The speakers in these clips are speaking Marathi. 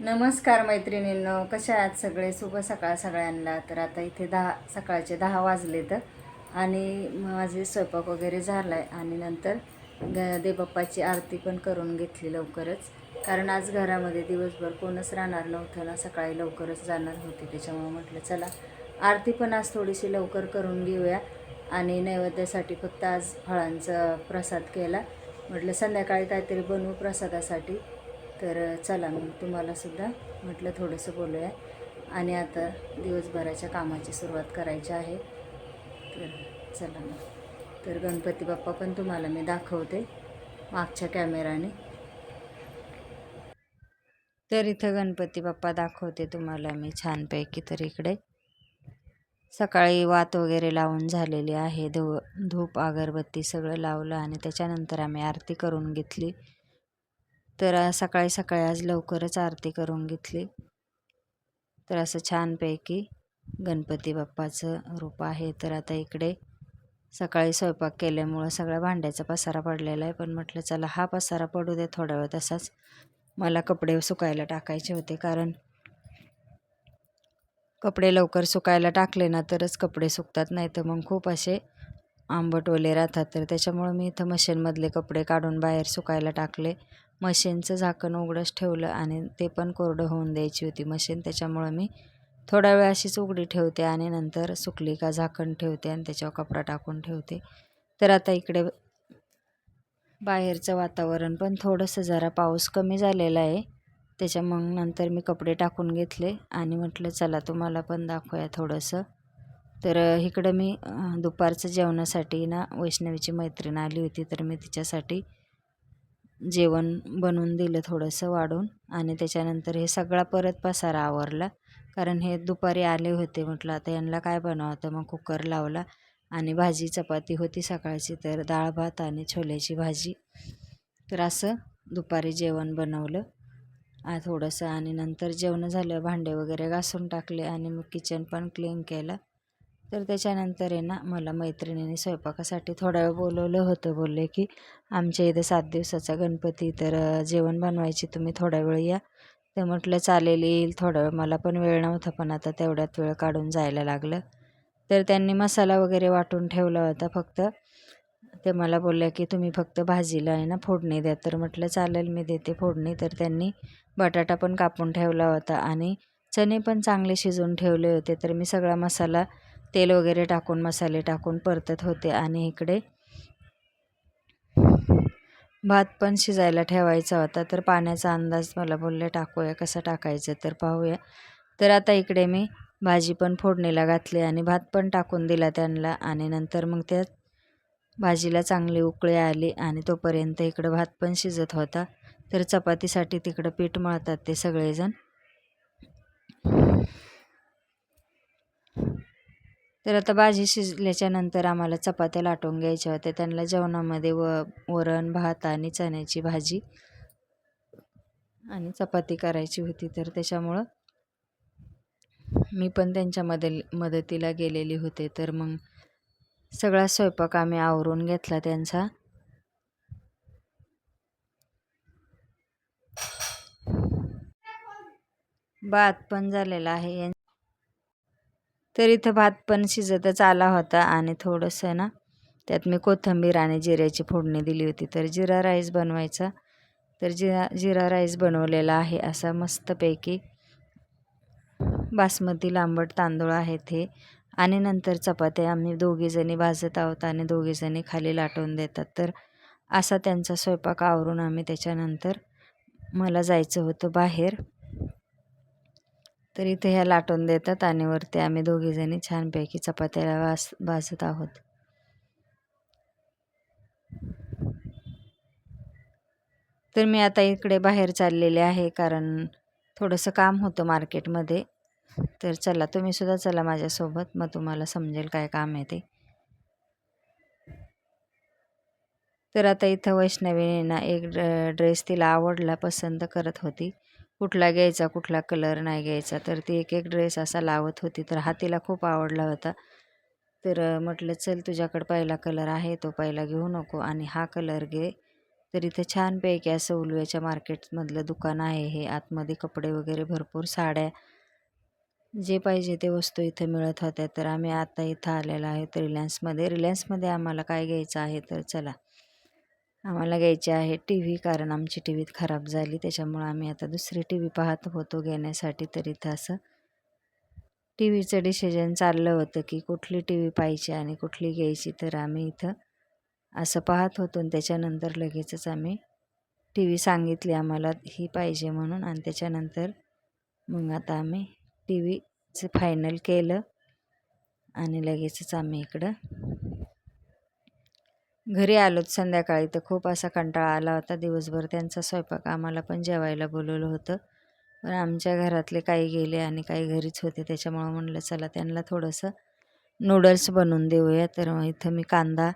नमस्कार मैत्रिणींनो कशा आहात सगळे? शुभ सकाळ सगळ्यांना. तर आता इथे दहा सकाळचे दहा वाजले तर. आणि माझे स्वयंपाक वगैरे झाला आहे आणि नंतर ग देबाप्पाची आरती पण करून घेतली लवकरच. कारण आज घरामध्ये दिवसभर कोणच राहणार नव्हतं ना सकाळी लवकरच जाणार होती. त्याच्यामुळे म्हटलं चला आरती पण आज थोडीशी लवकर करून घेऊया. आणि नैवेद्यासाठी फक्त आज फळांचा प्रसाद केला. म्हटलं संध्याकाळी काहीतरी बनवू प्रसादासाठी. तर चला मी तुम्हालासुद्धा म्हटलं थोडंसं बोलूया. आणि आता दिवसभराच्या कामाची सुरुवात करायची आहे. तर चला मग. तर गणपती बाप्पा पण तुम्हाला मी दाखवते मागच्या कॅमेराने. तर इथं गणपती बाप्पा दाखवते तुम्हाला मी छानपैकी तर इकडे. सकाळी वात वगैरे लावून झालेली आहे. धू धूप अगरबत्ती सगळं लावलं आणि त्याच्यानंतर आम्ही आरती करून घेतली. तर सकाळी सकाळी आज लवकरच आरती करून घेतली. तर असं छानपैकी गणपती बाप्पाचं रूप आहे. तर आता इकडे सकाळी स्वयंपाक केल्यामुळं सगळ्या भांड्याचा पसारा पडलेला आहे. पण म्हटलं चला हा पसारा पडू दे थोडा वेळ तसाच. मला कपडे सुकायला टाकायचे होते. कारण कपडे लवकर सुकायला टाकले ना तरच कपडे सुकतात. नाही तर मग खूप असे आंबट ओले राहतात. तर त्याच्यामुळं मी इथं मशीनमधले कपडे काढून बाहेर सुकायला टाकले. मशीनचं झाकण उघडंच ठेवलं आणि ते पण कोरडं होऊन द्यायची होती. मशीन त्याच्यामुळं मी थोडा वेळ अशीच उघडी ठेवते आणि नंतर सुकली का झाकण ठेवते आणि त्याच्यावर कपडा टाकून ठेवते. तर आता इकडे बाहेरचं वातावरण पण थोडंसं जरा पाऊस कमी झालेला आहे. त्याच्या मग नंतर मी कपडे टाकून घेतले आणि म्हटलं चला तुम्हाला पण दाखवूया थोडंसं. तर इकडं मी दुपारचं जेवणासाठी ना वैष्णवीची मैत्रीण आली होती तर मी तिच्यासाठी जेवण बनवून दिलं थोडंसं वाढून आणि त्याच्यानंतर हे सगळा परत पसारा आवरला. कारण हे दुपारी आले होते म्हटलं आता यांना काय बनवावं? मग कुकर लावला आणि भाजी चपाती होती सकाळची तर डाळ भात आणि छोल्याची भाजी. तर असं दुपारी जेवण बनवलं. आ थोडंसं आणि नंतर जेवण झालं भांडे वगैरे घासून टाकले आणि मग किचन पण क्लीन केलं. तर त्याच्यानंतर आहे ना मला मैत्रिणीने स्वयंपाकासाठी थोडा वेळ बोलवलं होतं. बोलले की आमच्या इथं सात दिवसाचा गणपती तर जेवण बनवायची तुम्ही थोडा वेळ या. तर म्हटलं चालेल येईल थोडा वेळ. मला पण वेळ नव्हता पण आता तेवढ्यात वेळ काढून जायला लागलं. तर त्यांनी मसाला वगैरे वाटून ठेवला होता फक्त. ते मला बोलले की तुम्ही फक्त भाजीला आहे ना फोडणी द्या. तर म्हटलं चालेल मी देते फोडणी. तर त्यांनी बटाटा पण कापून ठेवला होता आणि चणे पण चांगले शिजवून ठेवले होते. तर मी सगळा मसाला तेल वगैरे टाकून मसाले टाकून परतत होते आणि इकडे भात पण शिजायला ठेवायचा होता. तर पाण्याचा अंदाज मला बोलले टाकूया कसं टाकायचं तर पाहूया. तर आता इकडे मी भाजी पण फोडणीला घातली आणि भात पण टाकून दिला त्यांना आणि नंतर मग त्यात भाजीला चांगली उकळी आली आणि तोपर्यंत इकडं भात पण शिजत होता. तर चपातीसाठी तिकडं पीठ मळतात ते सगळेजण. तर आता भाजी शिजल्याच्या नंतर आम्हाला चपात्या लाटून घ्यायच्या होत्या. त्यांना जेवणामध्ये व वरण भात आणि चण्याची भाजी आणि चपाती करायची होती. तर त्याच्यामुळं मी पण त्यांच्या मदल मदतीला गेलेली होते. तर मग सगळा स्वयंपाक आम्ही आवरून घेतला त्यांचा. भात पण झालेला आहे. यां- तर इथं भात पण शिजतच आला होता आणि थोडंसं ना त्यात मी कोथिंबीर आणि जिऱ्याची फोडणी दिली होती. तर जिरा राईस बनवायचा. तर जिरा जिरा राईस बनवलेला आहे असा मस्तपैकी बासमती लांबट तांदूळ आहेत हे. आणि नंतर चपात्या. आम्ही दोघीजणी भाजत आहोत आणि दोघीजणी खाली लाटून देतात. तर असा त्यांचा स्वयंपाक आवरून आम्ही त्याच्यानंतर मला जायचं होतं बाहेर. तर इथे ह्या लाटून देतात आणि वरती आम्ही दोघीजणी छानपैकी चपात्याला वास भाजत आहोत. तर मी आता इकडे बाहेर चाललेले आहे कारण थोडंसं काम होतं मार्केटमध्ये. तर चला तुम्ही सुद्धा चला माझ्यासोबत मग तुम्हाला समजेल काय काम आहे ते. तर आता इथं वैष्णवीने ना एक ड्रेस तिला आवडला पसंत करत होती. कुठला घ्यायचा कुठला कलर नाही घ्यायचा. तर ती एक एक ड्रेस असा लावत होती. तर हा तिला खूप आवडला होता. तर म्हटलं चल तुझ्याकडं पहिला कलर आहे तो पहिला घेऊ नको आणि हा कलर घे. तर इथं छानपैकी असं उलव्याच्या मार्केटमधलं दुकान आहे. हे आतमध्ये कपडे वगैरे भरपूर साड्या जे पाहिजे ते वस्तू इथं मिळत होत्या. तर आम्ही आता इथं आलेलो आहेत रिलायन्समध्ये रिलायन्समध्ये आम्हाला काय घ्यायचं आहे तर चला. आम्हाला घ्यायची आहे टी व्ही कारण आमची टी व्ही खराब झाली. त्याच्यामुळं आम्ही आता दुसरी टी व्ही पाहत होतो घेण्यासाठी. तर इथं असं टी व्हीचं डिसिजन चाललं होतं की कुठली टी व्ही पाहिजे आणि कुठली घ्यायची. तर आम्ही इथं असं पाहत होतो आणि त्याच्यानंतर लगेचच आम्ही टी व्ही सांगितली आम्हाला ही पाहिजे म्हणून. आणि त्याच्यानंतर मग आता आम्ही टी व्हीचं फायनल केलं आणि लगेचच आम्ही इकडं घरी आलोत संध्याकाळी तर खूप असा कंटाळा आला होता दिवसभर. त्यांचा स्वयंपाक आम्हाला पण जेवायला बोलवलं होतं. पण आमच्या घरातले काही गेले आणि काही घरीच होते. त्याच्यामुळं म्हणलं चला त्यांना थोडंसं नूडल्स बनवून देऊया. तर मग इथं मी कांदा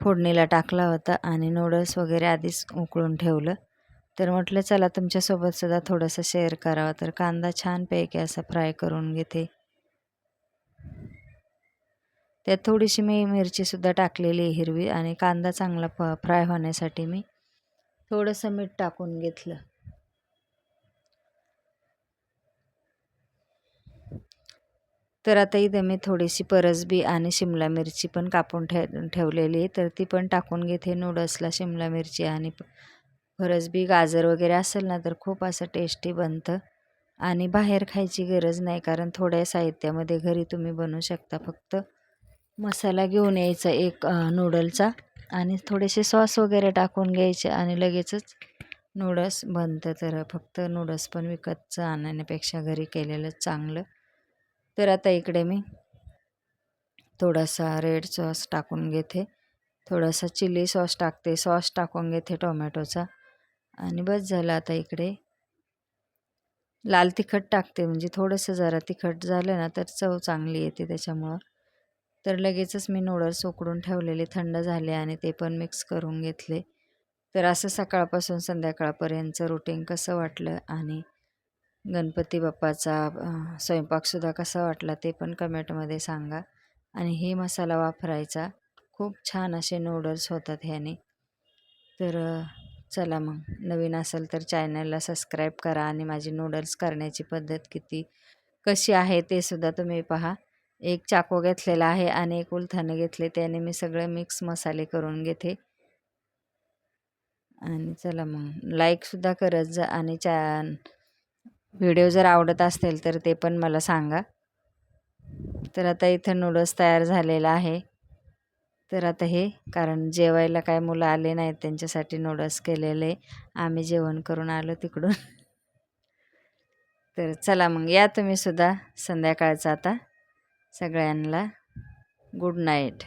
फोडणीला टाकला होता आणि नूडल्स वगैरे आधीच उकळून ठेवलं. तर म्हटलं चला तुमच्यासोबतसुद्धा थोडंसं शेअर करावं. तर कांदा छानपैकी असा फ्राय करून घेते. त्यात थोडीशी मी मिरचीसुद्धा टाकलेली आहे हिरवी आणि कांदा चांगला फ फ्राय होण्यासाठी मी थोडंसं मीठ टाकून घेतलं. तर आता इथं मी थोडीशी परसबी आणि शिमला मिरची पण कापून ठे ठेवलेली आहे. तर ती पण टाकून घेते. नूडल्सला शिमला मिरची आणि परसबी गाजर वगैरे असेल ना तर खूप असं टेस्टी बनतं. आणि बाहेर खायची गरज नाही कारण थोड्या साहित्यामध्ये घरी तुम्ही बनवू शकता फक्त मसाला घेऊन यायचा एक नूडलचा आणि थोडेसे सॉस वगैरे टाकून घ्यायचे आणि लगेचच नूडल्स बनतं तर फक्त नूडल्स पण विकतचं आणण्यापेक्षा घरी केलेलं चांगलं. तर आता इकडे मी थोडासा रेड सॉस टाकून घेते. थोडासा चिली सॉस टाकते. सॉस टाकून घेते टोमॅटोचा. आणि बस झालं आता इकडे. लाल तिखट टाकते. म्हणजे थोडंसं जरा तिखट झालं ना तर चव चांगली येते त्याच्यामुळं. तर लगेचच मी नूडल्स उकडून ठेवलेले थंड झाले आणि ते पण मिक्स करून घेतले. तर असं सकाळपासून संध्याकाळपर्यंतचं रुटीन कसं वाटलं आणि गणपती बाप्पाचा स्वयंपाकसुद्धा कसा वाटला ते पण कमेंटमध्ये सांगा. आणि हे मसाला वापरायचा खूप छान असे नूडल्स होतात ह्याने. तर चला मग नवीन असेल तर चॅनलला सबस्क्राईब करा आणि माझी नूडल्स करण्याची पद्धत किती कशी आहे ते सुद्धा तुम्ही पहा. एक चाकू घेतलेला आहे आणि एक उलथाने घेतले. त्याने मी सगळे मिक्स मसाले करून घेते. आणि चला मग लाईकसुद्धा करत जा आणि चा व्हिडिओ जर आवडत असतील तर ते पण मला सांगा. तर आता इथं नूडल्स तयार झालेला आहे. तर आता हे कारण जेवायला काय मुलं आले नाहीत त्यांच्यासाठी नूडल्स केलेले. आम्ही जेवण करून आलो तिकडून. तर चला मग या तुम्ही सुद्धा आता. सगळ्यांना गुड नाईट.